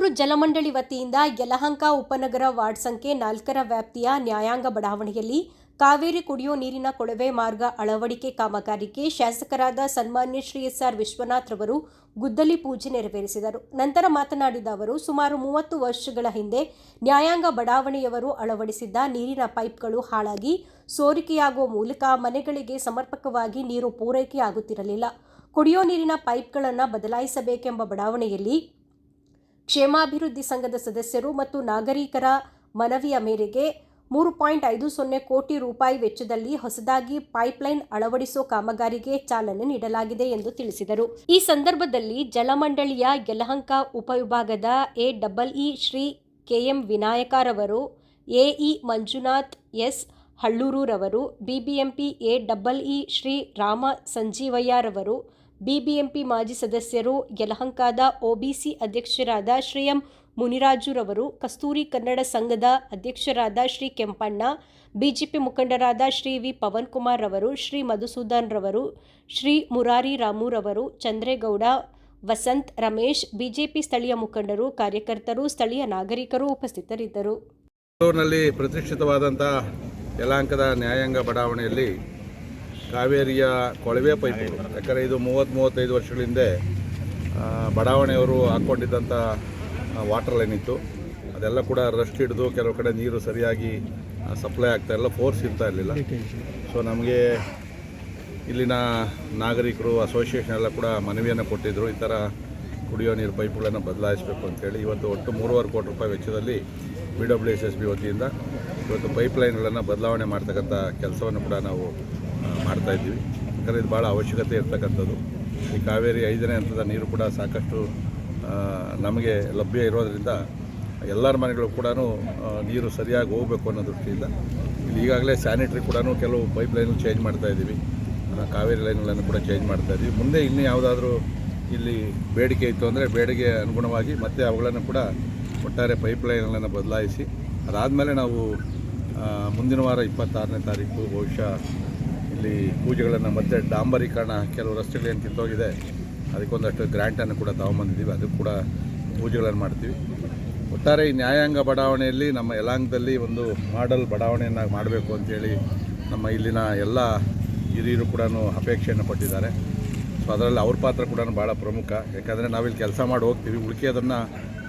ಬೆಂಗಳೂರು ಜಲಮಂಡಳಿ ವತಿಯಿಂದ ಯಲಹಂಕ ಉಪನಗರ ವಾರ್ಡ್ ಸಂಖ್ಯೆ ನಾಲ್ಕರ ವ್ಯಾಪ್ತಿಯ ನ್ಯಾಯಾಂಗ ಬಡಾವಣೆಯಲ್ಲಿ ಕಾವೇರಿ ಕುಡಿಯೋ ನೀರಿನ ಕೊಳವೆ ಮಾರ್ಗ ಅಳವಡಿಕೆ ಕಾಮಗಾರಿಗೆ ಶಾಸಕರಾದ ಸನ್ಮಾನ್ಯ ಶ್ರೀ ಎಸ್ ಆರ್ ವಿಶ್ವನಾಥ್ ರವರು ಗುದ್ದಲಿ ಪೂಜೆ ನೆರವೇರಿಸಿದರು. ನಂತರ ಮಾತನಾಡಿದ ಅವರು, ಸುಮಾರು ಮೂವತ್ತು ವರ್ಷಗಳ ಹಿಂದೆ ನ್ಯಾಯಾಂಗ ಬಡಾವಣೆಯವರು ಅಳವಡಿಸಿದ್ದ ನೀರಿನ ಪೈಪ್ಗಳು ಹಾಳಾಗಿ ಸೋರಿಕೆಯಾಗುವ ಮೂಲಕ ಮನೆಗಳಿಗೆ ಸಮರ್ಪಕವಾಗಿ ನೀರು ಪೂರೈಕೆಯಾಗುತ್ತಿರಲಿಲ್ಲ. ಕುಡಿಯೋ ನೀರಿನ ಪೈಪ್ಗಳನ್ನು ಬದಲಾಯಿಸಬೇಕೆಂಬ ಬಡಾವಣೆಯಲ್ಲಿ ಕ್ಷೇಮಾಭಿವೃದ್ಧಿ ಸಂಘದ ಸದಸ್ಯರು ಮತ್ತು ನಾಗರಿಕರ ಮನವಿಯ ಮೇರೆಗೆ ಮೂರು ಪಾಯಿಂಟ್ ಐದು ಸೊನ್ನೆ ಕೋಟಿ ರೂಪಾಯಿ ವೆಚ್ಚದಲ್ಲಿ ಹೊಸದಾಗಿ ಪೈಪ್ಲೈನ್ ಅಳವಡಿಸುವ ಕಾಮಗಾರಿಗೆ ಚಾಲನೆ ನೀಡಲಾಗಿದೆ ಎಂದು ತಿಳಿಸಿದರು. ಈ ಸಂದರ್ಭದಲ್ಲಿ ಜಲಮಂಡಳಿಯ ಯಲಹಂಕ ಉಪವಿಭಾಗದ A double E Shri K M ವಿನಾಯಕರವರು, AE Manjunath S ಹಳ್ಳೂರುರವರು, BBMP A double E Shri Rama ಸಂಜೀವಯ್ಯರವರು BBMP ಮಾಜಿ ಸದಸ್ಯರು ಯಲಹಂಕದ ಒಬಿಸಿ ಅಧ್ಯಕ್ಷರಾದ ಶ್ರೀ ಎಂ ಮುನಿರಾಜುರವರು, ಕಸ್ತೂರಿ ಕನ್ನಡ ಸಂಘದ ಅಧ್ಯಕ್ಷರಾದ ಶ್ರೀ ಕೆಂಪಣ್ಣ, ಬಿಜೆಪಿ ಮುಖಂಡರಾದ ಶ್ರೀ ವಿ ಪವನ್ ಕುಮಾರ್ ರವರು, ಶ್ರೀ ಮಧುಸೂದನ್ ರವರು, ಶ್ರೀ ಮುರಾರಿ ರಾಮುರವರು ಚಂದ್ರೇಗೌಡ, ವಸಂತ್ ರಮೇಶ್, ಬಿಜೆಪಿ ಸ್ಥಳೀಯ ಮುಖಂಡರು, ಕಾರ್ಯಕರ್ತರು, ಸ್ಥಳೀಯ ನಾಗರಿಕರು ಉಪಸ್ಥಿತರಿದ್ದರು. ಪ್ರತಿಷ್ಠಿತವಾದಂತಹ ಯಲಾಂಕದ ನ್ಯಾಯಾಂಗ ಬಡಾವಣೆಯಲ್ಲಿ ಕಾವೇರಿಯ ಕೊಳವೆ ಪೈಪ್ ಯಾಕಂದರೆ ಇದು ಮೂವತ್ತು, ಮೂವತ್ತೈದು ವರ್ಷಗಳ ಹಿಂದೆ ಬಡಾವಣೆಯವರು ಹಾಕ್ಕೊಂಡಿದ್ದಂಥ ವಾಟರ್ ಲೈನ್ ಇತ್ತು. ಅದೆಲ್ಲ ಕೂಡ ರಸ್ಟ್ ಹಿಡಿದು ಕೆಲವು ಕಡೆ ನೀರು ಸರಿಯಾಗಿ ಸಪ್ಲೈ ಆಗ್ತಾ ಇಲ್ಲ ಫೋರ್ಸ್ ಇರ್ತಾ ಇರಲಿಲ್ಲ. ಸೊ ನಮಗೆ ಇಲ್ಲಿನ ನಾಗರಿಕರು ಅಸೋಸಿಯೇಷನ್ ಎಲ್ಲ ಕೂಡ ಮನವಿಯನ್ನು ಕೊಟ್ಟಿದ್ದರು ಈ ಥರ ಕುಡಿಯೋ ನೀರು ಪೈಪ್ಗಳನ್ನು ಬದಲಾಯಿಸಬೇಕು ಅಂತೇಳಿ ಇವತ್ತು ಒಟ್ಟು ಮೂರುವರೆ ಕೋಟಿ ರೂಪಾಯಿ ವೆಚ್ಚದಲ್ಲಿ B W S S B ವತಿಯಿಂದ ಇವತ್ತು ಪೈಪ್ಲೈನ್ಗಳನ್ನು ಬದಲಾವಣೆ ಮಾಡ್ತಕ್ಕಂಥ ಕೆಲಸವನ್ನು ಕೂಡ ನಾವು ಮಾಡ್ತಾ ಇದ್ದೀವಿ. ಯಾಕಂದರೆ ಇದು ಭಾಳ ಅವಶ್ಯಕತೆ ಇರ್ತಕ್ಕಂಥದ್ದು. ಈ ಕಾವೇರಿ ಐದನೇ ಹಂತದ ನೀರು ಕೂಡ ಸಾಕಷ್ಟು ನಮಗೆ ಲಭ್ಯ ಇರೋದರಿಂದ ಎಲ್ಲರ ಮನೆಗಳು ಕೂಡ ನೀರು ಸರಿಯಾಗಿ ಹೋಗಬೇಕು ಅನ್ನೋ ದೃಷ್ಟಿಯಿಂದ ಇಲ್ಲಿ ಈಗಾಗಲೇ ಸ್ಯಾನಿಟ್ರಿ ಕೂಡ ಕೆಲವು ಪೈಪ್ ಲೈನ್ ಚೇಂಜ್ ಮಾಡ್ತಾ ಇದ್ದೀವಿ. ಕಾವೇರಿ ಲೈನ್ಗಳನ್ನು ಕೂಡ ಚೇಂಜ್ ಮಾಡ್ತಾ ಇದ್ದೀವಿ. ಮುಂದೆ ಇನ್ನೂ ಯಾವುದಾದ್ರೂ ಇಲ್ಲಿ ಬೇಡಿಕೆ ಇತ್ತು ಅಂದರೆ ಬೇಡಿಕೆ ಅನುಗುಣವಾಗಿ ಮತ್ತೆ ಅವುಗಳನ್ನು ಕೂಡ ಒಟ್ಟಾರೆ ಪೈಪ್ ಲೈನ್ಗಳನ್ನು ಬದಲಾಯಿಸಿ ಅದಾದಮೇಲೆ ನಾವು ಮುಂದಿನ ವಾರ ಇಪ್ಪತ್ತಾರನೇ ತಾರೀಕು ಬಹುಶಃ ಇಲ್ಲಿ ಪೂಜೆಗಳನ್ನು ಮತ್ತೆ ಡಾಂಬರೀಕರಣ ಕೆಲವು ರಸ್ತೆಗಳೇನು ಕಿತ್ತೋಗಿದೆ, ಅದಕ್ಕೊಂದಷ್ಟು ಗ್ರ್ಯಾಂಟನ್ನು ಕೂಡ ತಗೊಂಬಂದಿದ್ದೀವಿ ಅದು ಕೂಡ ಪೂಜೆಗಳನ್ನು ಮಾಡ್ತೀವಿ. ಒಟ್ಟಾರೆ ಈ ನ್ಯಾಯಾಂಗ ಬಡಾವಣೆಯಲ್ಲಿ ನಮ್ಮ ಯಲಾಂಗದಲ್ಲಿ ಒಂದು ಮಾಡಲ್ ಬಡಾವಣೆಯನ್ನು ಮಾಡಬೇಕು ಅಂತೇಳಿ ನಮ್ಮ ಇಲ್ಲಿನ ಎಲ್ಲ ಹಿರಿಯರು ಕೂಡ ಅಪೇಕ್ಷೆಯನ್ನು ಪಟ್ಟಿದ್ದಾರೆ ಸೊ ಅದರಲ್ಲಿ ಅವ್ರ ಪಾತ್ರ ಕೂಡ ಭಾಳ ಪ್ರಮುಖ. ಯಾಕಂದರೆ ನಾವಿಲ್ಲಿ ಕೆಲಸ ಮಾಡಿ ಹೋಗ್ತೀವಿ. ಉಳಿಕೆ ಅದನ್ನು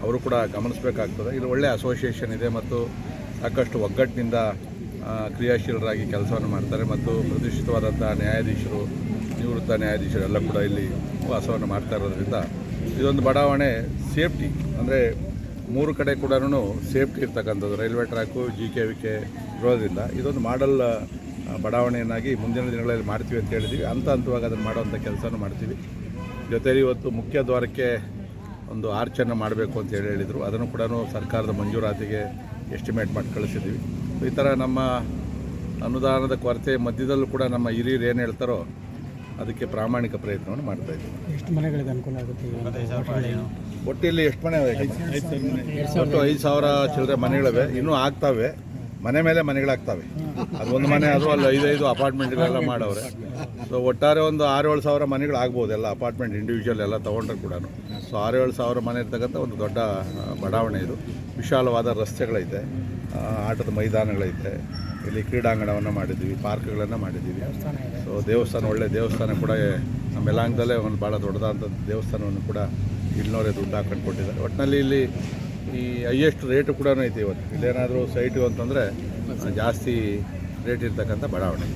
ಅವರು ಕೂಡ ಗಮನಿಸಬೇಕಾಗ್ತದೆ. ಇದು ಒಳ್ಳೆಯ ಅಸೋಸಿಯೇಷನ್ ಇದೆ ಮತ್ತು ಸಾಕಷ್ಟು ಒಗ್ಗಟ್ಟಿನಿಂದ ಕ್ರಿಯಾಶೀಲರಾಗಿ ಕೆಲಸವನ್ನು ಮಾಡ್ತಾರೆ ಮತ್ತು ಪ್ರತಿಷ್ಠಿತವಾದಂಥ ನ್ಯಾಯಾಧೀಶರು, ನಿವೃತ್ತ ನ್ಯಾಯಾಧೀಶರು ಎಲ್ಲ ಕೂಡ ಇಲ್ಲಿ ವಾಸವನ್ನು ಮಾಡ್ತಾ ಇರೋದ್ರಿಂದ ಇದೊಂದು ಬಡಾವಣೆ ಸೇಫ್ಟಿ. ಅಂದರೆ ಮೂರು ಕಡೆ ಕೂಡ ಸೇಫ್ಟಿ ಇರ್ತಕ್ಕಂಥದ್ದು. Railway track G K V K ಇರೋದ್ರಿಂದ ಇದೊಂದು ಮಾಡಲ್ ಬಡಾವಣೆಯನ್ನಾಗಿ ಮುಂದಿನ ದಿನಗಳಲ್ಲಿ ಮಾಡ್ತೀವಿ ಅಂತ ಹೇಳಿದ್ದೀವಿ ಹಂತ ಹಂತವಾಗಿ ಅದನ್ನು ಮಾಡುವಂಥ ಕೆಲಸನೂ ಮಾಡ್ತೀವಿ. ಜೊತೆಯಲ್ಲಿ ಇವತ್ತು ಮುಖ್ಯ ದ್ವಾರಕ್ಕೆ ಒಂದು ಆರ್ಚನ್ನು ಮಾಡಬೇಕು ಅಂತ ಹೇಳಿ ಹೇಳಿದರು. ಅದನ್ನು ಕೂಡ ಸರ್ಕಾರದ ಮಂಜೂರಾತಿಗೆ ಎಸ್ಟಿಮೇಟ್ ಮಾಡಿ ಕಳಿಸಿದ್ದೀವಿ. ಈ ಥರ ನಮ್ಮ ಅನುದಾನದ ಕೊರತೆ ಮಧ್ಯದಲ್ಲೂ ಕೂಡ ನಮ್ಮ ಹಿರಿಯರು ಏನು ಹೇಳ್ತಾರೋ ಅದಕ್ಕೆ ಪ್ರಾಮಾಣಿಕ ಪ್ರಯತ್ನವನ್ನು ಮಾಡ್ತಾ ಇದ್ದೀವಿ ಎಷ್ಟು ಮನೆಗಳಿಗೆ ಅನುಕೂಲ ಆಗುತ್ತೆ? ಒಟ್ಟಿಲ್ಲಿ ಎಷ್ಟು ಮನೆ? ಒಟ್ಟು ಐದು ಸಾವಿರ ಚಿಲ್ಲರೆ ಮನೆಗಳಿವೆ ಇನ್ನೂ ಆಗ್ತಾವೆ ಮನೆ ಮೇಲೆ ಮನೆಗಳಾಗ್ತವೆ. ಅದು ಒಂದು ಮನೆ, ಅದು ಅಲ್ಲಿ ಐದೈದು ಅಪಾರ್ಟ್ಮೆಂಟ್ಗಳೆಲ್ಲ ಮಾಡವ್ರೆ. ಸೊ ಒಟ್ಟಾರೆ ಒಂದು ಆರು, ಏಳು ಸಾವಿರ ಮನೆಗಳಾಗ್ಬೋದು, ಎಲ್ಲ ಅಪಾರ್ಟ್ಮೆಂಟ್ ಇಂಡಿವಿಜುವಲ್ ಎಲ್ಲ ತೊಗೊಂಡ್ರೆ ಕೂಡ ಸೊ ಆರು, ಏಳು ಸಾವಿರ ಮನೆ ಇರ್ತಕ್ಕಂಥ ಒಂದು ದೊಡ್ಡ ಬಡಾವಣೆ ಇದು. ವಿಶಾಲವಾದ ರಸ್ತೆಗಳೈತೆ. ಆಟದ ಮೈದಾನಗಳೈತೆ. ಇಲ್ಲಿ ಕ್ರೀಡಾಂಗಣವನ್ನು ಮಾಡಿದ್ದೀವಿ, ಪಾರ್ಕ್ಗಳನ್ನು ಮಾಡಿದ್ದೀವಿ. ಸೊ ದೇವಸ್ಥಾನ, ಒಳ್ಳೆ ದೇವಸ್ಥಾನ ಕೂಡ ನಮ್ಮ ಒಂದು ಭಾಳ ದೊಡ್ಡದಾದಂಥ ದೇವಸ್ಥಾನವನ್ನು ಕೂಡ ಇಲ್ಲಿನವರೇ ದುಡ್ಡು ಹಾಕೊಂಡು ಕೊಟ್ಟಿದ್ದಾರೆ. ಒಟ್ಟಿನಲ್ಲಿ ಇಲ್ಲಿ ಈ ಹೈಯೆಸ್ಟ್ ರೇಟ್ ಕೂಡ ಐತೆ ಇವತ್ತು. ಇಲ್ಲೇನಾದರೂ ಸೈಟು ಅಂತಂದರೆ ಜಾಸ್ತಿ ರೇಟ್ ಇರ್ತಕ್ಕಂಥ ಬಡಾವಣೆ.